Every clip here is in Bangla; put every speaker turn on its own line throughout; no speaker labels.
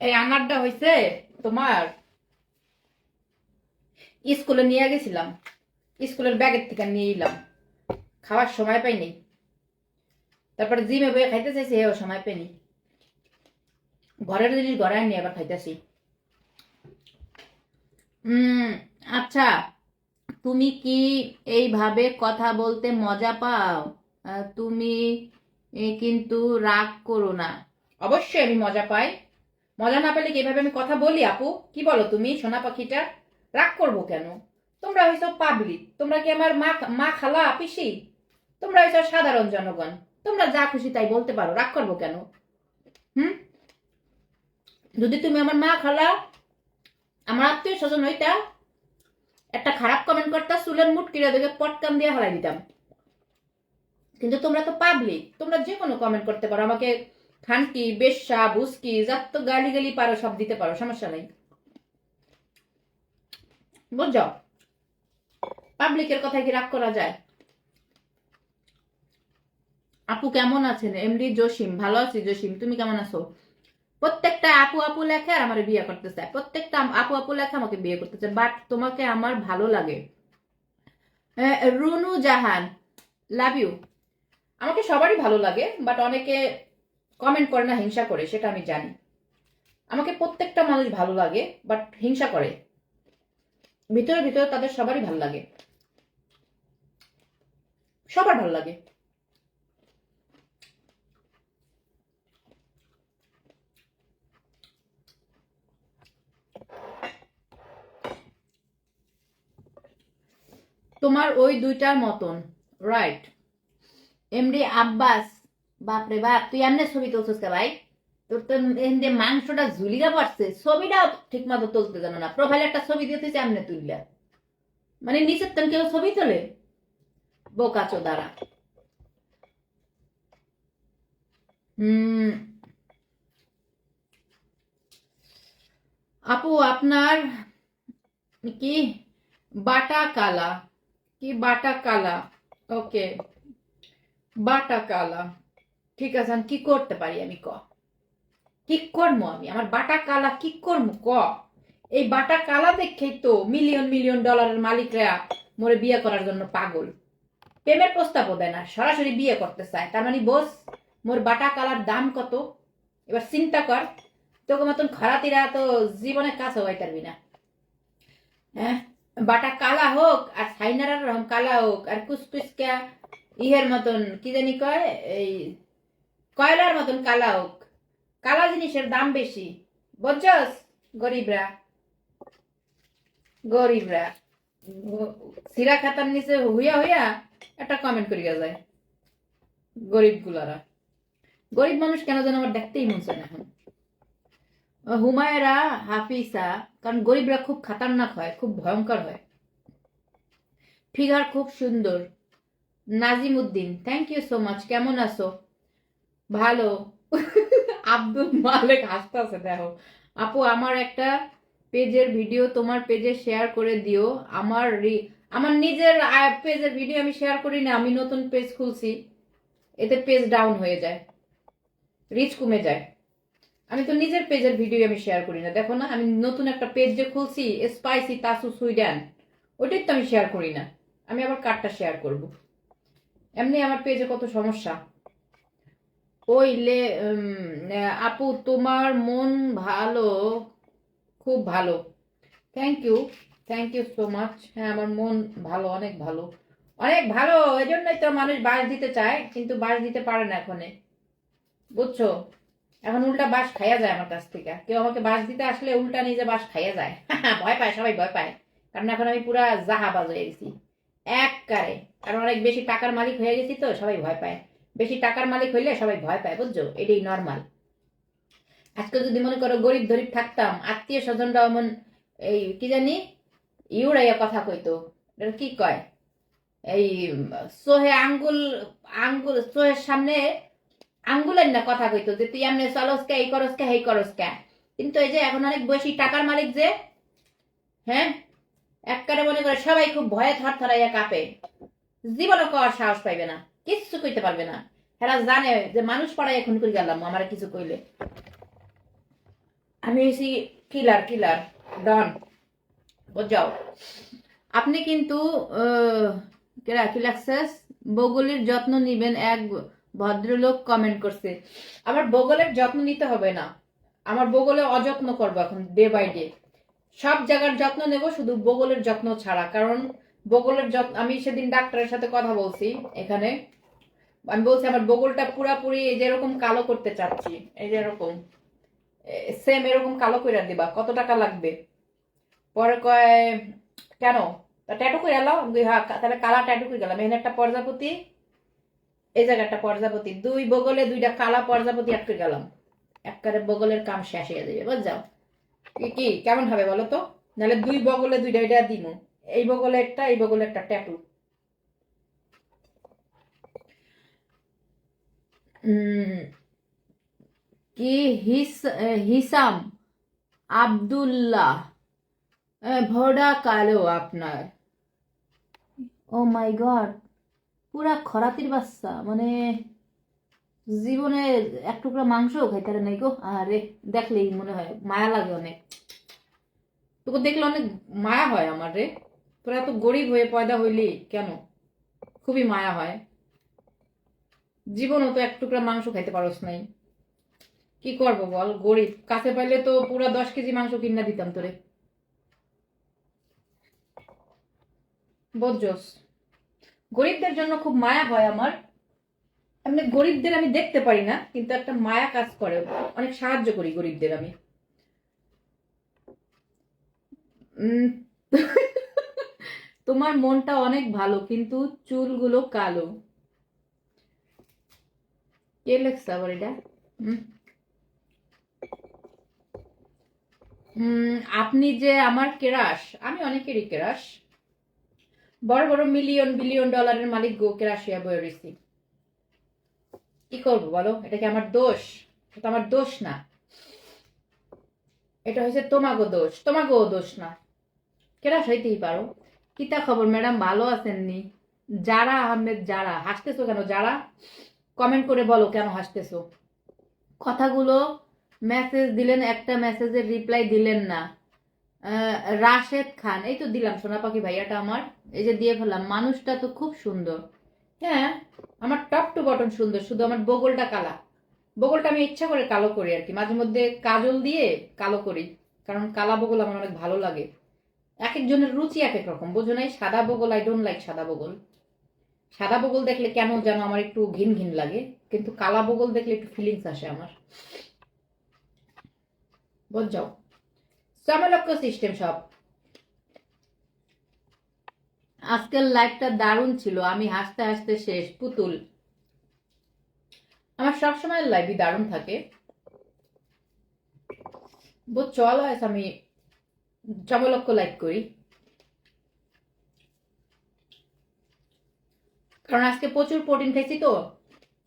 এই আনারটা হয়েছে তোমার স্কুলে নিয়ে গেছিলাম। স্কুলের ব্যাগের থেকে নিয়ে এলাম। খাওয়ার সময় পাইনি। তারপরে জিমে বয়ে খাইতে চাইছি হেও সময় পাইনি। ঘরের জিনিস ঘরে নিয়ে আবার খাইতেছি। উম আচ্ছা তুমি কি এইভাবে কথা বলতে মজা পাও? তুমি কিন্তু রাগ করো না। অবশ্যই আমি মজা পাই। মজা না পেলে কি এভাবে আমি কথা বলি, আপু? কি বলো তুমি, সোনা পাখিটা? রাগ করব কেন? তোমরা হইছো পাবলিক, তোমরা কি আমার মা মা খালা পিসি? তোমরা হইছো সাধারণ জনগণ, তোমরা যা খুশি তাই বলতে পারো, রাগ করব কেন? হুম? যদি তুমি আমার মা খালা, আমার আত্মীয় স্বজন হইতা, একটা খারাপ কমেন্ট করতা, চুলের মুট কিনে দেখে পটকান দিয়ে হারাই দিতাম। কিন্তু তোমরা তো পাবলিক, তোমরা যে কোনো কমেন্ট করতে পারো, আমাকে খানকি, বেশ্যা, বুসকি যার তো গালি গালি পারো, সব দিতে পারো, সমস্যা নাই। বুঝছ? পাবলিকের কথা কি রাগ করা যায়? আপু কেমন আছেন? এমডি জসিম, ভালো আছি জসিম, তুমি কেমন আছো? প্রত্যেকটা আপু আপু লেখে আর আমার বিয়ে করতে চায় প্রত্যেকটা আপু আপু লেখে আমাকে বিয়ে করতে চায় বাট তোমাকে আমার ভালো লাগে। রুনু জাহান লাভ ইউ আমাকে সবারই ভালো লাগে বাট অনেকে কমেন্ট করে না, হিংসা করে, সেটা আমি জানি। আমাকে প্রত্যেকটা মানুষ ভালো লাগে বাট হিংসা করে। ভিতরে ভিতরে তাদের সবারই ভালো লাগে। সবার ভালো লাগে। তোমার ওই দুইটার মতন রাইট এমডি আব্বাস বাপরে বাপ, তুই এমনি ছবি তুলছিস কে ভাই? তোর তো এমনি মাংসটা ঝুলিকা পড়ছে, ছবিটাও ঠিক মতো তুলতে জানো না প্রোফাইলে একটা ছবি দিয়ে তুই এমনি তুললা। মানে নিচের তেন কেউ ছবি তোলে? বোকা চোদারা। হুম। আপু, আপনার কি? বাটা কালা। কি বাটা কালা? ওকে। বাটা কালা। ঠিক আছে, আমি কি করতে পারি আমি ক? কি করব আমি? আমার বাটা কালা কি করব ক? এই বাটা কালা দেখেই তো মিলিয়ন মিলিয়ন ডলারের মালিকরা মোরে বিয়ে করার জন্য পাগল। প্রেমের প্রস্তাবও দেয় না, সরাসরি বিয়ে করতে চায়। তার মানে বস, মোর বাটা কালার দাম কত? এবার চিন্তা কর, তোকে মতন খরাতিরা তো জীবনে কাছে হইতে পারবি না। হ্যাঁ? বাটা কালা হোক, আর সাইনারার রকম কালা হোক, আর কুসকুসকা, ইহের মতন, কি জানি কয়, এই কয়লার মতন কালা হোক। কালা জিনিসের দাম বেশি। বুঝছস গরিবরা। গরিবরা। সিরা খাতার নিচে হইয়া হইয়া একটা কমেন্ট করিয়া যায়। গরিব গুলারা গরিব মানুষ কেন যেন আমার দেখতেই মন না এখন। হুমায়রা, হাফিসা, কারণ গরিবরা খুব খাতারনাক হয়, খুব ভয়ঙ্কর হয়। ফিগার খুব সুন্দর। Nazim Uddin thank you so much কেমন আছো? ভালো। আব্দুল মালিক হাসতেছে, দেখো। আপু, আমার একটা পেজের ভিডিও তোমার পেজে শেয়ার করে দিও। আমার আমার নিজের পেজের ভিডিও আমি শেয়ার করি না, আমি নতুন পেজ খুলছি। এতে পেজ ডাউন হয়ে যায়। রিচ কমে যায়। আমি তো নিজের পেজের ভিডিও আমি শেয়ার করি না। দেখো না, আমি নতুন একটা পেজ যে খুলছি স্পাইসি তাসু সুইডেন ওটাই তো আমি শেয়ার করি না। আমি আবার কার্ডটা শেয়ার করব। এমনি আমার পেজে কত সমস্যা। ওই লে আপু, তোমার মন ভালো, খুব ভালো। Thank you thank you so much হ্যাঁ আমার মন ভালো, অনেক ভালো। অনেক ভালো এই জন্যই তো মানুষ বাস দিতে চায়, কিন্তু বাস দিতে পারে না এখনে। বুঝছ? এখন উল্টা বাস খাইয়া যায় আমার কাছ থেকে। কেউ আমাকে বাস দিতে আসলে উল্টা নিয়ে নিজে বাস খাইয়া যায়। ভয় পায়, সবাই ভয় পায়। কারণ এখন আমি পুরা জাহাবাজ হয়ে গেছি। এক কারে কারণ অনেক বেশি টাকার মালিক হয়ে গেছি তো, সবাই ভয় পায়। বেশি টাকার মালিক হইলে সবাই ভয় পায়, বুঝছ? এটাই নর্মাল আজকে যদি মনে করো গরিব ধরিব থাকতাম, আত্মীয় স্বজনরা এমন এই কি জানি ইউরাইয়া কথা কইতো। কি কয়? এই সোহে আঙ্গুল আঙ্গুল, সোহের সামনে আঙ্গুলের না কথা কইতো, যে তুই এমনি চলস কে, এই করস কে হেই করস কে। কিন্তু এই যে এখন অনেক বেশি টাকার মালিক যে হ্যাঁ? একবারে মনে করে সবাই খুব ভয়ে থর থরাইয়া কাঁপে। জীবনও কর সাহস পাইবে না। কিচ্ছু কইতে পারবে না। হেরা জানে যে মানুষ পাড়ায় এখন করে গেলাম, আমার কিছু কইলে। আমি এসি কিলার কিলার ডন যাও আপনি কিন্তু কি বগলের যত্ন নিবেন এক ভদ্রলোক কমেন্ট করছে। আমার বগলের যত্ন নিতে হবে না। আমার বগলে অযত্ন করব এখন ডে বাই ডে সব জায়গার যত্ন নেব, শুধু বগলের যত্ন ছাড়া। কারণ বগলের যত্ন, আমি সেদিন ডাক্তারের সাথে কথা বলছি এখানে। আমি বলছি আমার বগলটা পুরাপুরি এই যে এরকম কালো করতে চাচ্ছি, এই যে এরকম সেম এরকম কালো করে দিবা, কত টাকা লাগবে? পরে কয়, কেন? ট্যাটু করে এলাম হ্যাঁ তাহলে কালা ট্যাটু করে গেলাম? এখানে একটা প্রজাপতি, এই জায়গায় একটা প্রজাপতি, দুই বগলে দুইটা কালা প্রজাপতি আটকে গেলাম। একবারে বগলের কাম শেষ হয়ে যাবে বুঝ যাও কি কি, কেমন হবে বলো তো? নাহলে দুই বগলে দুইটা এটা দিমু, এই বগলে একটা, এই বগলে একটা ট্যাটু কি হিস হিসাম? আব্দুল্লাহ। ভোডা কালো আপনার। ও মাই গড, পুরা খরাতির বাচ্চা মানে জীবনে এক টুকরা মাংসও খাইতে নাই গো। আরে, দেখলেই মনে হয় মায়া লাগে অনেক। তোকে দেখলে অনেক মায়া হয় আমার রে। তোরা এত গরিব হয়ে পয়দা হইলি কেন? খুবই মায়া হয়। জীবনও তো এক টুকরা মাংস খাইতে পারোস নাই। কি করব বল? গরিব। কাছে পাইলে তো পুরা দশ কেজি মাংস কিনা দিতাম তোরে। বোঝস গরিবদের জন্য খুব মায়া হয় আমার। এমনি গরিবদের আমি দেখতে পারি না, কিন্তু একটা মায়া কাজ করে। অনেক সাহায্য করি গরিবদের আমি। তোমার মনটা অনেক ভালো, কিন্তু চুলগুলো কালো। কে লেখছে আবার এটা আপনি যে আমার কেরাস আমি অনেকেরই কেরাস বড় বড় মিলিয়ন বিলিয়ন ডলারের মালিক গো কেরাসিয়া বয়ে রয়েছি কি করব বলো? এটা কি আমার দোষ? এটা আমার দোষ না। এটা হচ্ছে তোমাগো দোষ। তোমাগো দোষ না। কেরাস হইতেই পারো। কিতা খবর? ম্যাডাম ভালো আছেননি যারা আহমেদ, যারা। হাসতেছো কেন? যারা? কমেন্ট করে বলো কেন হাসতেছো? কথাগুলো মেসেজ দিলেন, একটা মেসেজের রিপ্লাই দিলেন না। রাশেদ খান, এই তো দিলাম সোনা পাখি ভাইয়াটা আমার। এই যে দিয়ে ফেললাম, মানুষটা তো খুব সুন্দর। হ্যাঁ আমার টপ টু বটন সুন্দর, শুধু আমার বগলটা কালা। বগলটা আমি ইচ্ছা করে কালো করি আর কি, মাঝে মধ্যে কাজল দিয়ে কালো করি, কারণ কালা বগল আমার অনেক ভালো লাগে। এক একজনের রুচি এক এক রকম, বোঝো নাই, সাদা বগল আই ডোন্ট লাইক সাদা বগল। সাদা বগল দেখলে কেন যেন আমার একটু ঘিন ঘিন লাগে, কিন্তু কালা বগল দেখলে একটু ফিলিংস আসে আমার। বুঝাও চামালক্য সিস্টেম সব। আজকের লাইভটা দারুণ ছিল, আমি হাসতে হাসতে শেষ, পুতুল। আমার সবসময় লাইভই দারুণ থাকে। বহুত চল হয় আমি চমলক্ষ লাইক করি। কারণ আজকে প্রচুর প্রোটিন খাইছি তো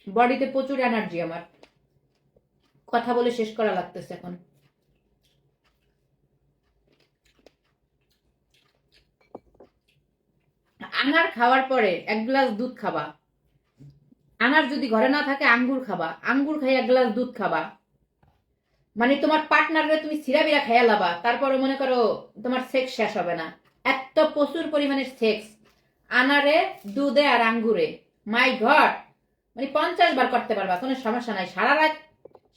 বডিতে প্রচুর এনার্জি আমার। কথা বলে শেষ করা লাগতেছে এখন। আনার খাওয়ার পরে এক গ্লাস দুধ খাবা। আনার যদি ঘরে না থাকে, আঙ্গুর খাবা। আঙ্গুর খাই এক গ্লাস দুধ খাবা। মানে তোমার পার্টনাররে তুমি সিরাবিরা খাইয়া লাবা তারপরে মনে করো তোমার সেক্স শেষ হবে না। এত প্রচুর পরিমাণে সেক্স আনারে, দুধে আর আঙ্গুরে। মাই ঘট মানে পঞ্চাশ বার করতে পারবা, কোনো সমস্যা নাই। সারা রাত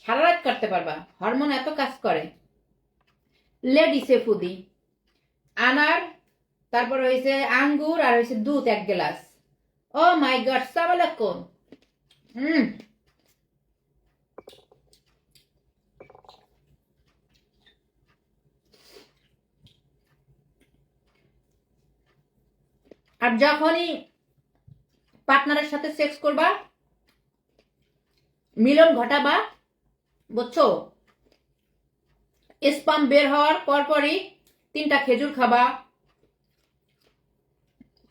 সারা রাত করতে পারবা। হরমোন এত কাজ করে। লেডি সেফুদি আনার, তারপর হয়েছে আঙ্গুর আর হয়েছে দুধ এক গ্লাস। ও মাই গড সালামালাইকুম হুম। আর যখনই পার্টনারের সাথে সেক্স করবা, মিলন ঘটাবা, বুঝছ? স্পাম বের হওয়ার পরপরই তিনটা খেজুর খাবা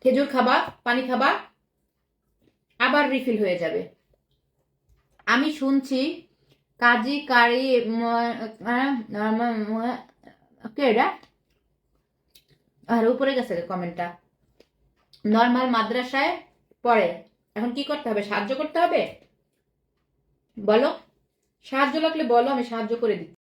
খেজুর খাবা, পানি খাবা, আবার রিফিল হয়ে যাবে। আমি শুনছি কাজী কারি কে আর উপরে গেছে কমেন্টটা নর্মাল মাদ্রাসায় পড়ে। এখন কি করতে হবে? সাহায্য করতে হবে? বলো। সাহায্য লাগলে বলো, আমি সাহায্য করে দিচ্ছি।